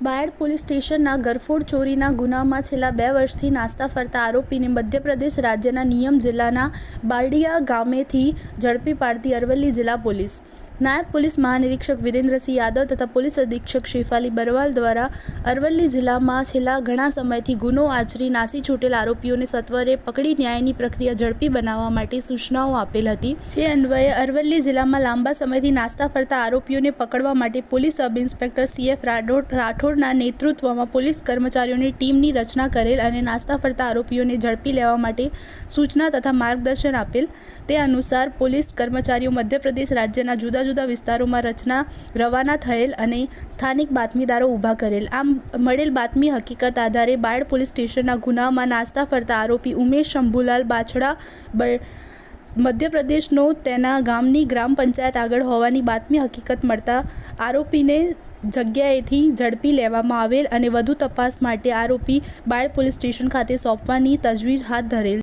Bayad police સ્ટેશનના ગરફોડ ચોરીના ગુનામાં છેલ્લા બે વર્ષથી નાસ્તા ફરતા આરોપીને મધ્યપ્રદેશ રાજ્યના નિયમ જિલ્લાના બારડિયા ગામેથી ઝડપી પાડતી અરવલ્લી જિલ્લા પોલીસ. નાયબ પોલીસ મહાનિરીક્ષક વિરેન્દ્રસિંહ યાદવ તથા પોલીસ અધિક્ષક શ્રીફાલી બરવાલ દ્વારા અરવલ્લી જિલ્લામાં છેલ્લા ઘણા સમયથી ગુનો આચરી નાસી છૂટેલ આરોપીઓને સત્વરે પકડી ન્યાયની પ્રક્રિયા ઝડપી બનાવવા માટે સૂચનાઓ આપેલ હતી. જે અન્વયે અરવલ્લી જિલ્લામાં લાંબા સમયથી નાસ્તા ફરતા આરોપીઓને પકડવા માટે police sub inspector CF Rathod, રાઠોડના નેતૃત્વમાં પોલીસ કર્મચારીઓની ટીમની રચના કરેલ અને નાસ્તા ફરતા આરોપીઓને ઝડપી લેવા માટે સૂચના તથા માર્ગદર્શન આપેલ. તે અનુસાર પોલીસ કર્મચારીઓ મધ્યપ્રદેશ રાજ્યના જુદા વિસ્તારોમાં રચના રવાના થયેલ અને સ્થાનિક બાતમીદારો ઊભા કરેલ. આમ મળેલ બાતમી હકીકત આધારે બાયડ પોલીસ સ્ટેશનના ગુનામાં નાસ્તા ફરતા આરોપી ઉમેશ શંભુલાલ બાછડા મધ્યપ્રદેશનો તેના ગામની ગ્રામ પંચાયત આગળ હોવાની બાતમી હકીકત મળતા આરોપીને જગ્યાએથી ઝડપી લેવામાં આવેલ અને વધુ તપાસ માટે આરોપી બાળ પોલીસ સ્ટેશન ખાતે સોંપવાની તજવીજ હાથ ધરેલ